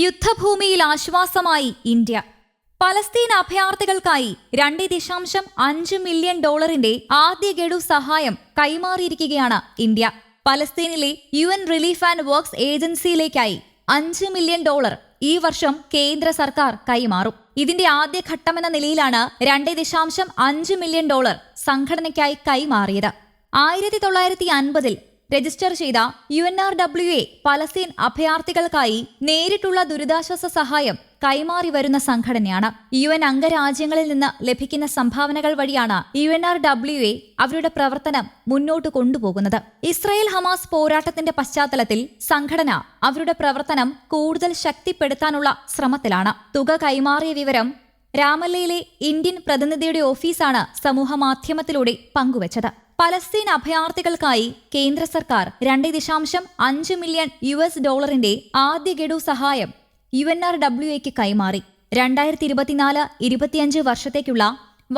യുദ്ധഭൂമിയിൽ ആശ്വാസമായി India. Palestine അഭയാർത്ഥികൾക്കായി രണ്ട് ദശാംശം അഞ്ച് മില്യൺ ഡോളറിന്റെ ആദ്യ ഗഡു സഹായം കൈമാറിയിരിക്കുകയാണ് India. പലസ്തീനിലെ U N relief and works ഏജൻസിയിലേക്കായി അഞ്ച് മില്യൺ ഡോളർ ഈ വർഷം കേന്ദ്ര സർക്കാർ കൈമാറും. ഇതിന്റെ ആദ്യ ഘട്ടമെന്ന നിലയിലാണ് രണ്ട് ദശാംശം അഞ്ച് മില്യൺ ഡോളർ സംഘടനയ്ക്കായി കൈമാറിയത്. ആയിരത്തി തൊള്ളായിരത്തി അൻപതിൽ രജിസ്റ്റർ ചെയ്ത U N R W A Palestine അഭയാർത്ഥികൾക്കായി നേരിട്ടുള്ള ദുരിതാശ്വാസ സഹായം കൈമാറി വരുന്ന സംഘടനയാണ്. യു എൻ അംഗരാജ്യങ്ങളിൽ നിന്ന് ലഭിക്കുന്ന സംഭാവനകൾ വഴിയാണ് U N R W A അവരുടെ പ്രവർത്തനം മുന്നോട്ട് കൊണ്ടുപോകുന്നത്. ഇസ്രായേൽ ഹമാസ് പോരാട്ടത്തിന്റെ പശ്ചാത്തലത്തിൽ സംഘടന അവരുടെ പ്രവർത്തനം കൂടുതൽ ശക്തിപ്പെടുത്താനുള്ള ശ്രമത്തിലാണ്. തുക കൈമാറിയ വിവരം രാമല്ലയിലെ ഇന്ത്യൻ പ്രതിനിധിയുടെ ഓഫീസാണ് സമൂഹമാധ്യമത്തിലൂടെ പങ്കുവച്ചത്. പലസ്തീൻ അഭയാർത്ഥികൾക്കായി കേന്ദ്ര സർക്കാർ രണ്ട് ദശാംശം അഞ്ച് മില്യൺ യു എസ് ഡോളറിന്റെ ആദ്യ ഗഡു സഹായം യു എൻ ആർ ഡബ്ല്യു എക്ക് കൈമാറി. രണ്ടായിരത്തി ഇരുപത്തിനാല് ഇരുപത്തിയഞ്ച് വർഷത്തേക്കുള്ള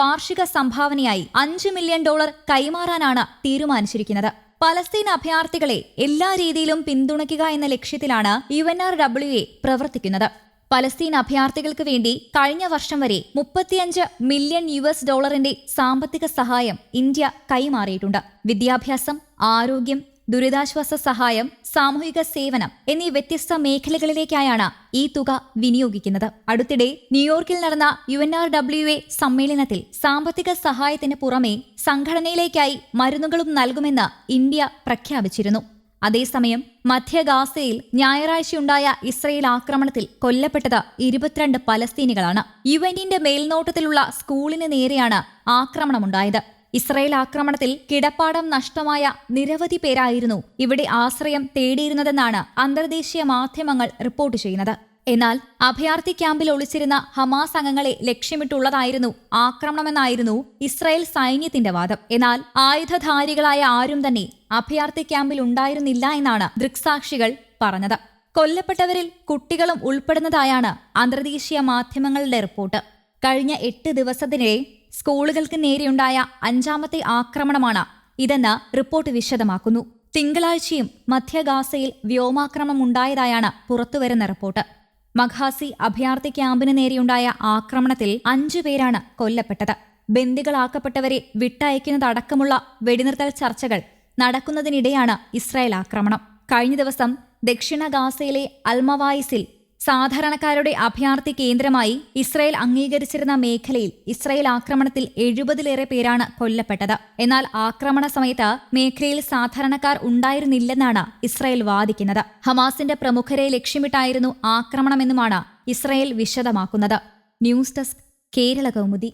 വാർഷിക സംഭാവനയായി അഞ്ച് മില്യൺ ഡോളർ കൈമാറാനാണ് തീരുമാനിച്ചിരിക്കുന്നത്. പലസ്തീൻ അഭയാർത്ഥികളെ എല്ലാ രീതിയിലും പിന്തുണയ്ക്കുക എന്ന ലക്ഷ്യത്തിലാണ് U N R W A പ്രവർത്തിക്കുന്നത്. പലസ്തീൻ അഭയാർത്ഥികൾക്ക് വേണ്ടി കഴിഞ്ഞ വർഷം വരെ മുപ്പത്തിയഞ്ച് മില്യൺ യു എസ് ഡോളറിന്റെ സാമ്പത്തിക സഹായം ഇന്ത്യ കൈമാറിയിട്ടുണ്ട്. വിദ്യാഭ്യാസം ആരോഗ്യം ദുരിതാശ്വാസ സഹായം സാമൂഹിക സേവനം എന്നീ വ്യത്യസ്ത മേഖലകളിലേക്കായാണ് ഈ തുക വിനിയോഗിക്കുന്നത്. അടുത്തിടെ ന്യൂയോർക്കിൽ നടന്ന U N R W A സമ്മേളനത്തിൽ സാമ്പത്തിക സഹായത്തിന് പുറമെ സംഘടനയിലേക്കായി മരുന്നുകളും നൽകുമെന്ന് ഇന്ത്യ പ്രഖ്യാപിച്ചിരുന്നു. അതേസമയം മധ്യ ഗാസയിൽ ഞായറാഴ്ചയുണ്ടായ ഇസ്രയേൽ ആക്രമണത്തിൽ കൊല്ലപ്പെട്ടത് ഇരുപത്തിരണ്ട് പലസ്തീനികളാണ്. യു എന്നിന്റെ മേൽനോട്ടത്തിലുള്ള സ്കൂളിന് നേരെയാണ് ആക്രമണമുണ്ടായത്. ഇസ്രയേൽ ആക്രമണത്തിൽ കിടപ്പാടം നഷ്ടമായ നിരവധി പേരായിരുന്നു ഇവിടെ ആശ്രയം തേടിയിരുന്നതെന്നാണ് അന്തർദേശീയ മാധ്യമങ്ങൾ റിപ്പോർട്ട് ചെയ്യുന്നത്. എന്നാൽ അഭയാർത്ഥി ക്യാമ്പിൽ ഒളിച്ചിരുന്ന ഹമാസ് അംഗങ്ങളെ ലക്ഷ്യമിട്ടുള്ളതായിരുന്നു ആക്രമണമെന്നായിരുന്നു ഇസ്രായേൽ സൈന്യത്തിന്റെ വാദം. എന്നാൽ ആയുധധാരികളായ ആരും തന്നെ അഭയാർത്ഥി ക്യാമ്പിൽ ഉണ്ടായിരുന്നില്ല എന്നാണ് ദൃക്സാക്ഷികൾ പറഞ്ഞത്. കൊല്ലപ്പെട്ടവരിൽ കുട്ടികളും ഉൾപ്പെടുന്നതായാണ് അന്തർദേശീയ മാധ്യമങ്ങളുടെ റിപ്പോർട്ട്. കഴിഞ്ഞ എട്ട് ദിവസത്തിനിടെ സ്കൂളുകൾക്ക് നേരെയുണ്ടായ അഞ്ചാമത്തെ ആക്രമണമാണ് ഇതെന്ന് റിപ്പോർട്ട് വിശദമാക്കുന്നു. തിങ്കളാഴ്ചയും മധ്യഗാസയിൽ വ്യോമാക്രമണം ഉണ്ടായതായാണ് പുറത്തുവരുന്ന റിപ്പോർട്ട്. മഖാസി അഭയാർത്ഥി ക്യാമ്പിന് നേരെയുണ്ടായ ആക്രമണത്തിൽ അഞ്ചു പേരാണ് കൊല്ലപ്പെട്ടത്. ബന്ദികളാക്കപ്പെട്ടവരെ വിട്ടയക്കുന്നതടക്കമുള്ള വെടിനിർത്തൽ ചർച്ചകൾ നടക്കുന്നതിനിടെയാണ് ഇസ്രായേൽ ആക്രമണം. കഴിഞ്ഞ ദിവസം ദക്ഷിണ ഗാസയിലെ അൽമവായിസിൽ സാധാരണക്കാരുടെ അഭയാർത്ഥി കേന്ദ്രമായി ഇസ്രായേൽ അംഗീകരിച്ചിരുന്ന മേഖലയിൽ ഇസ്രായേൽ ആക്രമണത്തിൽ എഴുപതിലേറെ പേരാണ് കൊല്ലപ്പെട്ടത്. എന്നാൽ ആക്രമണ സമയത്ത് മേഖലയിൽ സാധാരണക്കാർ ഉണ്ടായിരുന്നില്ലെന്നാണ് ഇസ്രായേൽ വാദിക്കുന്നത്. ഹമാസിന്റെ പ്രമുഖരെ ലക്ഷ്യമിട്ടായിരുന്നു ആക്രമണമെന്നുമാണ് Israel വിശദമാക്കുന്നത്. News desk Kerala Kaumudi.